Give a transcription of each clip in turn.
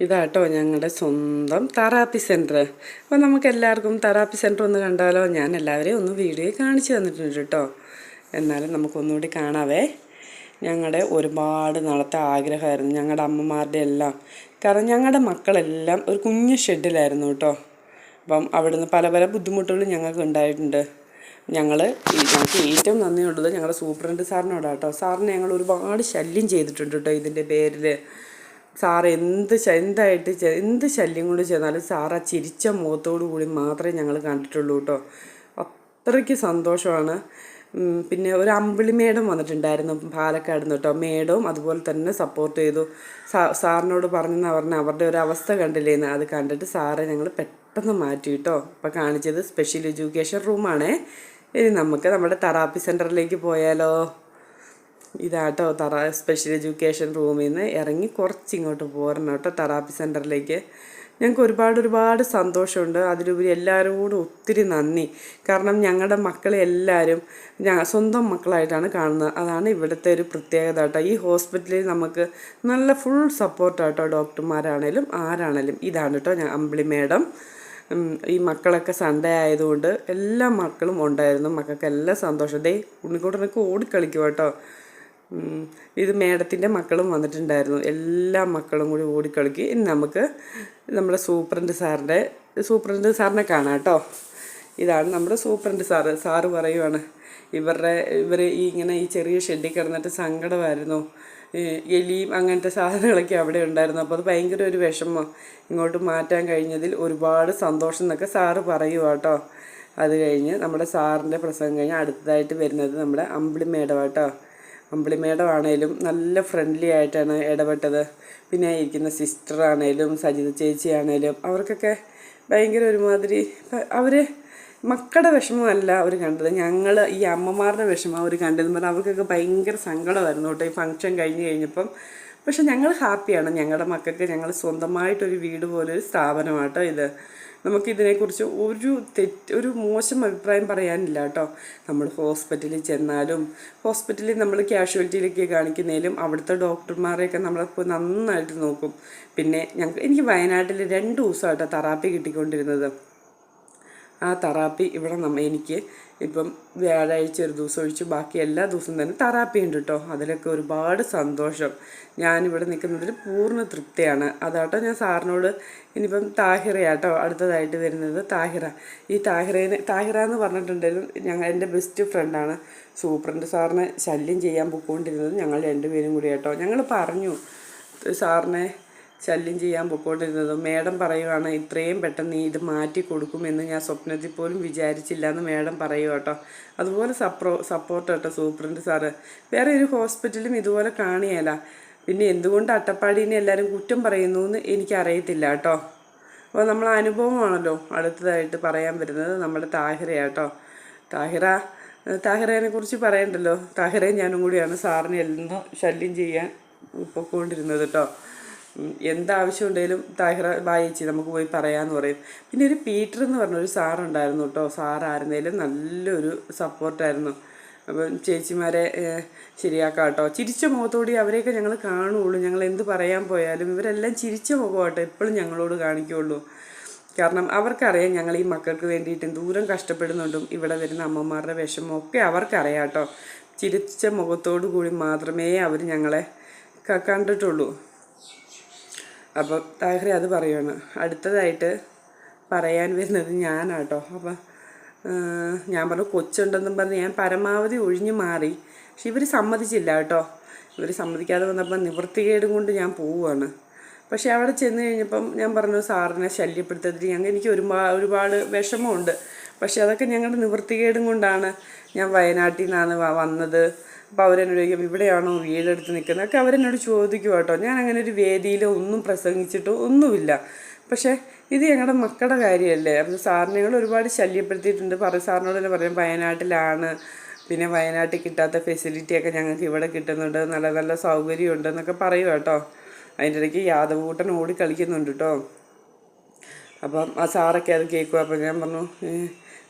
ഇതാട്ടോ ഞങ്ങളുടെ സ്വന്തം തെറാപ്പി സെന്റർ. അപ്പോൾ നമുക്ക് എല്ലാവർക്കും തെറാപ്പി സെന്റർ ഒന്ന് കണ്ടാലോ? ഞാൻ എല്ലാവരെയും ഒന്ന് വീഡിയോ കാണിച്ചു തന്നിട്ടുണ്ട് കേട്ടോ. എന്നാലും നമുക്കൊന്നുകൂടി കാണാവേ. ഞങ്ങളുടെ ഒരുപാട് നാളത്തെ ആഗ്രഹമായിരുന്നു. ഞങ്ങളുടെ അമ്മമാരുടെ എല്ലാം. കാരണം ഞങ്ങളുടെ മക്കളെല്ലാം ഒരു കുഞ്ഞു ഷെഡിലായിരുന്നു കേട്ടോ. അപ്പം അവിടുന്ന് പല പല ബുദ്ധിമുട്ടുകളും ഞങ്ങൾക്ക് ഉണ്ടായിട്ടുണ്ട്. ഞങ്ങൾ ഞങ്ങൾക്ക് ഏറ്റവും നന്ദിയുള്ളത് ഞങ്ങളുടെ സൂപ്രണ്ട് സാറിനോടാണ് കേട്ടോ സാറിനെ ഞങ്ങൾ ഒരുപാട് ശല്യം ചെയ്തിട്ടുണ്ട് കേട്ടോ ഇതിന്റെ പേരിൽ. സാറ് എന്ത് എന്തായിട്ട് എന്ത് ശല്യം കൊണ്ട് ചെന്നാലും സാറ് ആ ചിരിച്ച മുഖത്തോടു കൂടി മാത്രമേ ഞങ്ങൾ കണ്ടിട്ടുള്ളൂ കേട്ടോ. അത്രയ്ക്ക് സന്തോഷമാണ്. പിന്നെ ഒരു അമ്പിളി മേഡം വന്നിട്ടുണ്ടായിരുന്നു പാലക്കാട് നിന്ന് കേട്ടോ. മേഡവും അതുപോലെ തന്നെ സപ്പോർട്ട് ചെയ്തു. സാറിനോട് പറഞ്ഞെന്ന് പറഞ്ഞാൽ അവരുടെ ഒരു അവസ്ഥ കണ്ടില്ലേന്ന്. അത് കണ്ടിട്ട് സാറെ ഞങ്ങൾ പെട്ടെന്ന് മാറ്റി കേട്ടോ. ഇപ്പം കാണിച്ചത് സ്പെഷ്യൽ എഡ്യൂക്കേഷൻ റൂമാണേ ഇനി നമുക്ക് നമ്മുടെ തെറാപ്പി സെന്ററിലേക്ക് പോയാലോ. ഇതാട്ടോ തറ സ്പെഷ്യൽ എഡ്യൂക്കേഷൻ റൂമിൽ നിന്ന് ഇറങ്ങി കുറച്ച് ഇങ്ങോട്ട് പോരണം കേട്ടോ തെറാപ്പി സെന്ററിലേക്ക് ഞങ്ങൾക്ക് ഒരുപാട് ഒരുപാട് സന്തോഷമുണ്ട്. അതിലുപരി എല്ലാവരോടും ഒത്തിരി നന്ദി. കാരണം ഞങ്ങളുടെ മക്കളെ എല്ലാവരും ഞ സ്വന്തം മക്കളായിട്ടാണ് കാണുന്നത്. അതാണ് ഇവിടുത്തെ ഒരു പ്രത്യേകത കേട്ടോ. ഈ ഹോസ്പിറ്റലിൽ നമുക്ക് നല്ല ഫുൾ സപ്പോർട്ടാട്ടോ ഡോക്ടർമാരാണേലും ആരാണേലും. ഇതാണ് കേട്ടോ ഞാൻ അമ്പിളി മേഡം. ഈ മക്കളൊക്കെ സൺഡേ ആയതുകൊണ്ട് എല്ലാ മക്കളും ഉണ്ടായിരുന്നു. മക്കൾക്ക് എല്ലാം സന്തോഷം. ദേ ഉണ്ണിക്കൂട്ടനൊക്കെ ഓടിക്കളിക്കും കേട്ടോ. ഇത് മേഡത്തിന്റെ മക്കളും വന്നിട്ടുണ്ടായിരുന്നു. എല്ലാ മക്കളും കൂടി ഓടിക്കളിക്ക്. ഇനി നമുക്ക് നമ്മുടെ സൂപ്രണ്ട് സാറിന്റെ സൂപ്രണ്ട് സാറിനെ കാണാം കേട്ടോ. ഇതാണ് നമ്മുടെ സൂപ്രണ്ട് സാറ്. സാറ് പറയുവാണ് ഇവരുടെ ഇവർ ഈ ഇങ്ങനെ ഈ ചെറിയ ഷെഡിൽ കിടന്നിട്ട് സങ്കടമായിരുന്നു. എലിയും അങ്ങനത്തെ സാധനങ്ങളൊക്കെ അവിടെ ഉണ്ടായിരുന്നു. അപ്പോൾ അത് ഭയങ്കര ഒരു വിഷമം. ഇങ്ങോട്ട് മാറ്റാൻ കഴിഞ്ഞതിൽ ഒരുപാട് സന്തോഷം എന്നൊക്കെ സാറ് പറയുക കേട്ടോ. അത് കഴിഞ്ഞ് നമ്മുടെ സാറിന്റെ പ്രസംഗം കഴിഞ്ഞ് അടുത്തതായിട്ട് വരുന്നത് നമ്മുടെ അമ്പിളി മേഡം കേട്ടോ. അമ്പിളി മേഡം ആണേലും നല്ല ഫ്രണ്ട്ലി ആയിട്ടാണ് ഇടപെട്ടത്. പിന്നെ ഇരിക്കുന്ന സിസ്റ്റർ ആണേലും സജിത ചേച്ചി ആണേലും അവർക്കൊക്കെ ഭയങ്കര ഒരുമാതിരി അവർ മക്കളുടെ വിഷമമല്ല അവർ കണ്ടത്. ഞങ്ങൾ ഈ അമ്മമാരുടെ വിഷമം അവർ കണ്ടതെന്ന് പറഞ്ഞാൽ അവർക്കൊക്കെ ഭയങ്കര സങ്കടമായിരുന്നു കേട്ടോ ഈ ഫംഗ്ഷൻ കഴിഞ്ഞ് കഴിഞ്ഞപ്പം. പക്ഷെ ഞങ്ങൾ ഹാപ്പിയാണ് ഞങ്ങളുടെ മക്കൾക്ക് ഞങ്ങൾ സ്വന്തമായിട്ടൊരു വീട് പോലെ ഒരു സ്ഥാപനമാട്ടോ ഇത്. നമുക്കിതിനെക്കുറിച്ച് ഒരു തെറ്റ് ഒരു മോശം അഭിപ്രായം പറയാനില്ല കേട്ടോ. നമ്മൾ ഹോസ്പിറ്റലിൽ ചെന്നാലും ഹോസ്പിറ്റലിൽ നമ്മൾ കാഷ്വാലിറ്റിയിലേക്ക് കാണിക്കുന്നതിലും അവിടുത്തെ ഡോക്ടർമാരെയൊക്കെ നമ്മളിപ്പോൾ നന്നായിട്ട് നോക്കും. പിന്നെ ഞങ്ങൾക്ക് എനിക്ക് വയനാട്ടിൽ രണ്ട് ദിവസമായിട്ടാണ് തെറാപ്പി കിട്ടിക്കൊണ്ടിരുന്നത്. ആ തെറാപ്പി ഇവിടെ നമ്മ എനിക്ക് ഇപ്പം വ്യാഴാഴ്ച ഒരു ദിവസം ഒഴിച്ച് ബാക്കി എല്ലാ ദിവസവും തന്നെ തെറാപ്പി ഉണ്ട് കേട്ടോ അതിലൊക്കെ ഒരുപാട് സന്തോഷം. ഞാനിവിടെ നിൽക്കുന്നതിൽ പൂർണ തൃപ്തിയാണ്. അതാട്ടോ ഞാൻ സാറിനോട് ഇനിയിപ്പം താഹിറയാട്ടോ അടുത്തതായിട്ട് വരുന്നത് താഹിറ. ഈ താഹിറേനെ താഹിറ എന്ന് പറഞ്ഞിട്ടുണ്ടെങ്കിലും ഞങ്ങൾ എന്റെ ബെസ്റ്റ് ഫ്രണ്ടാണ് സൂപ്രണ്ട് സാറിനെ ശല്യം ചെയ്യാൻ പോയിക്കൊണ്ടിരുന്നത് ഞങ്ങൾ രണ്ടുപേരും കൂടി കേട്ടോ ഞങ്ങൾ പറഞ്ഞു സാറിനെ ശല്യം ചെയ്യാൻ പൊക്കോണ്ടിരുന്നത് മേഡം പറയുവാണ് ഇത്രയും പെട്ടെന്ന് നീ ഇത് മാറ്റി കൊടുക്കുമെന്ന് ഞാൻ സ്വപ്നത്തിൽ പോലും വിചാരിച്ചില്ല എന്ന് മേഡം പറയുക കേട്ടോ. അതുപോലെ സപ്രോ സപ്പോർട്ട് കേട്ടോ സൂപ്രണ്ട് സാറ്. വേറെ ഒരു ഹോസ്പിറ്റലും ഇതുപോലെ കാണിയല്ല പിന്നെ എന്തുകൊണ്ട് അട്ടപ്പാടീനെ എല്ലാവരും കുറ്റം പറയുന്നു എന്ന് എനിക്കറിയത്തില്ല കേട്ടോ. അപ്പോൾ നമ്മൾ അനുഭവമാണല്ലോ അടുത്തതായിട്ട് പറയാൻ വരുന്നത് നമ്മുടെ താഹിറയാട്ടോ താഹിറ താഹിറേനെ കുറിച്ച് പറയണ്ടല്ലോ. താഹിറയും ഞാനും കൂടിയാണ് സാറിനെ എല്ലാം ശല്യം ചെയ്യാൻ പൊക്കോണ്ടിരുന്നത് കേട്ടോ. എന്താവശ്യമുണ്ടെങ്കിലും താഹിറ വായിച്ച് നമുക്ക് പോയി പറയാമെന്ന് പറയും. പിന്നെ ഒരു പീറ്റർ എന്ന് പറഞ്ഞൊരു സാറുണ്ടായിരുന്നു കേട്ടോ. സാറായിരുന്നേലും നല്ലൊരു സപ്പോർട്ടായിരുന്നു അപ്പം ചേച്ചിമാരെ ശരിയാക്കാം കേട്ടോ. ചിരിച്ച മുഖത്തോടി അവരെയൊക്കെ ഞങ്ങൾ കാണുകയുള്ളൂ. ഞങ്ങൾ എന്ത് പറയാൻ പോയാലും ഇവരെല്ലാം ചിരിച്ച മുഖമാട്ടോ എപ്പോഴും ഞങ്ങളോട് കാണിക്കുകയുള്ളൂ. കാരണം അവർക്കറിയാം ഞങ്ങൾ ഈ മക്കൾക്ക് വേണ്ടിയിട്ട് ദൂരം കഷ്ടപ്പെടുന്നുണ്ടും ഇവിടെ വരുന്ന അമ്മമാരുടെ വിഷമം ഒക്കെ അവർക്കറിയാം കേട്ടോ. ചിരിച്ച മുഖത്തോടു കൂടി മാത്രമേ അവർ ഞങ്ങളെ കണ്ടിട്ടുള്ളൂ. അപ്പം താഹ്രി അത് പറയുകയാണ് അടുത്തതായിട്ട് പറയാൻ വരുന്നത് ഞാനാട്ടോ. അപ്പം ഞാൻ പറഞ്ഞു കൊച്ചുണ്ടെന്നും പറഞ്ഞ് ഞാൻ പരമാവധി ഒഴിഞ്ഞു മാറി. പക്ഷെ ഇവർ സമ്മതിച്ചില്ല കേട്ടോ. ഇവർ സമ്മതിക്കാതെ വന്നപ്പോൾ നിവൃത്തികേടും കൊണ്ട് ഞാൻ പോവുകയാണ്. പക്ഷേ അവിടെ ചെന്ന് കഴിഞ്ഞപ്പം ഞാൻ പറഞ്ഞു സാറിനെ ശല്യപ്പെടുത്തതിൽ ഞങ്ങൾ എനിക്ക് ഒരുപാട് ഒരുപാട് വിഷമമുണ്ട്. പക്ഷേ അതൊക്കെ ഞങ്ങളുടെ നിവൃത്തികേടും കൊണ്ടാണ് ഞാൻ വയനാട്ടിൽ നിന്നാണ് വന്നത്. അപ്പോൾ അവരെന്നോട് ചോദിക്കും ഇവിടെയാണോ വീടെടുത്ത് നിൽക്കുന്നത്? ഒക്കെ അവരെന്നോട് ചോദിക്കും കേട്ടോ. ഞാൻ അങ്ങനെ ഒരു വേദിയിൽ ഒന്നും പ്രസംഗിച്ചിട്ടോ ഒന്നുമില്ല. പക്ഷേ ഇത് ഞങ്ങളുടെ മക്കളുടെ കാര്യമല്ലേ? അപ്പോൾ സാറിനെ ഞങ്ങൾ ഒരുപാട് ശല്യപ്പെടുത്തിയിട്ടുണ്ട്. പറ സാറിനോട് തന്നെ പറയും വയനാട്ടിലാണ്. പിന്നെ വയനാട്ടിൽ കിട്ടാത്ത ഫെസിലിറ്റിയൊക്കെ ഞങ്ങൾക്ക് ഇവിടെ കിട്ടുന്നുണ്ട്. നല്ല നല്ല സൗകര്യമുണ്ട് എന്നൊക്കെ പറയും കേട്ടോ. അതിന്റെ ഇടയ്ക്ക് യാദവ് കൂട്ടൻ ഓടി കളിക്കുന്നുണ്ട് കേട്ടോ. അപ്പം ആ സാറൊക്കെ അത് കേൾക്കും അപ്പം ഞാൻ പറഞ്ഞു "ഏ,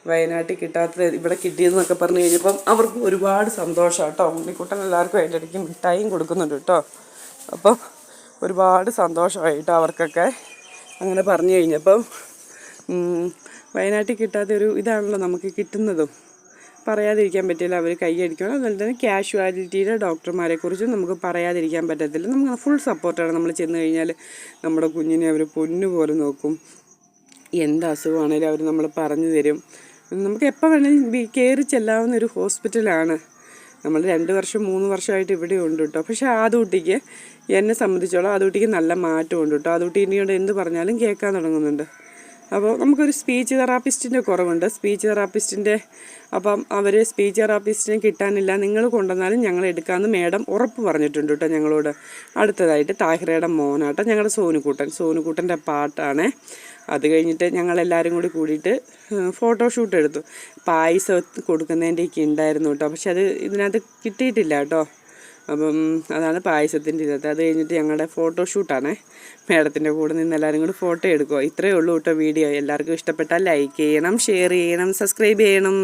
വയനാട്ടിൽ കിട്ടാത്തത് ഇവിടെ കിട്ടിയതെന്നൊക്കെ പറഞ്ഞു കഴിഞ്ഞപ്പം അവർക്ക് ഒരുപാട് സന്തോഷം കേട്ടോ. ഉണ്ണിക്കുട്ടൻ എല്ലാവർക്കും അതിന്റെ ഇടയ്ക്ക് മിഠായിയും കൊടുക്കുന്നുണ്ട് കേട്ടോ. അപ്പം ഒരുപാട് സന്തോഷമായിട്ടോ അവർക്കൊക്കെ അങ്ങനെ പറഞ്ഞു കഴിഞ്ഞപ്പം വയനാട്ടിൽ കിട്ടാത്തൊരു ഇതാണല്ലോ നമുക്ക് കിട്ടുന്നതും. പറയാതിരിക്കാൻ പറ്റില്ല അവർ കൈയടിക്കണം അതുപോലെ തന്നെ കാഷ്വാലിറ്റിയുടെ ഡോക്ടർമാരെ കുറിച്ചും നമുക്ക് പറയാതിരിക്കാൻ പറ്റത്തില്ല. നമുക്ക് ഫുൾ സപ്പോർട്ടാണ്. നമ്മൾ ചെന്ന് കഴിഞ്ഞാൽ നമ്മുടെ കുഞ്ഞിനെ അവർ പൊന്നു പോലെ നോക്കും. എന്ത് അസുഖമാണേലും അവർ നമ്മൾ പറഞ്ഞു തരും. നമുക്ക് എപ്പോൾ വേണമെങ്കിലും കയറി ചെല്ലാവുന്ന ഒരു ഹോസ്പിറ്റലാണ്. നമ്മൾ രണ്ട് വർഷം മൂന്ന് വർഷമായിട്ട് ഇവിടെ ഉണ്ട് കേട്ടോ. പക്ഷേ ആദൂട്ടിക്ക് എന്നെ സംബന്ധിച്ചോളം ആദൂട്ടിക്ക് നല്ല മാറ്റമുണ്ട് കേട്ടോ. ആദൂട്ടി ഇനിയോട് എന്ത് പറഞ്ഞാലും കേൾക്കാൻ തുടങ്ങുന്നുണ്ട്. അപ്പോൾ നമുക്കൊരു സ്പീച്ച് തെറാപ്പിസ്റ്റിന്റെ കുറവുണ്ട്. സ്പീച്ച് തെറാപ്പിസ്റ്റിന്റെ അപ്പം അവർ സ്പീച്ച് തെറാപ്പിസ്റ്റിനെ കിട്ടാനില്ല. നിങ്ങൾ കൊണ്ടുവന്നാലും ഞങ്ങൾ എടുക്കാമെന്ന് മേഡം ഉറപ്പ് പറഞ്ഞിട്ടുണ്ട് കേട്ടോ ഞങ്ങളോട്. അടുത്തതായിട്ട് താഹിറയുടെ മോനാട്ടോ ഞങ്ങളുടെ സോനുകൂട്ടൻ. സോനുകൂട്ടന്റെ പാട്ടാണ്. അത് കഴിഞ്ഞിട്ട് ഞങ്ങളെല്ലാവരും കൂടി കൂടിയിട്ട് ഫോട്ടോഷൂട്ട് എടുത്തു. പായസം കൊടുക്കുന്നതിന്റെയൊക്കെ ഉണ്ടായിരുന്നു കേട്ടോ. പക്ഷെ അത് ഇതിനകത്ത് കിട്ടിയിട്ടില്ല കേട്ടോ. അപ്പം അതാണ് പായസത്തിന്റെ ഇതത്തെ അത് കഴിഞ്ഞിട്ട് ഞങ്ങളുടെ ഫോട്ടോഷൂട്ടാണ് മേഡത്തിന്റെ കൂടെ നിന്ന് എല്ലാവരും കൂടി ഫോട്ടോ എടുക്കുക ഇത്രയേ ഉള്ളൂ കേട്ടോ വീഡിയോ. എല്ലാവർക്കും ഇഷ്ടപ്പെട്ടാൽ ലൈക്ക് ചെയ്യണം ഷെയർ ചെയ്യണം സബ്സ്ക്രൈബ് ചെയ്യണം.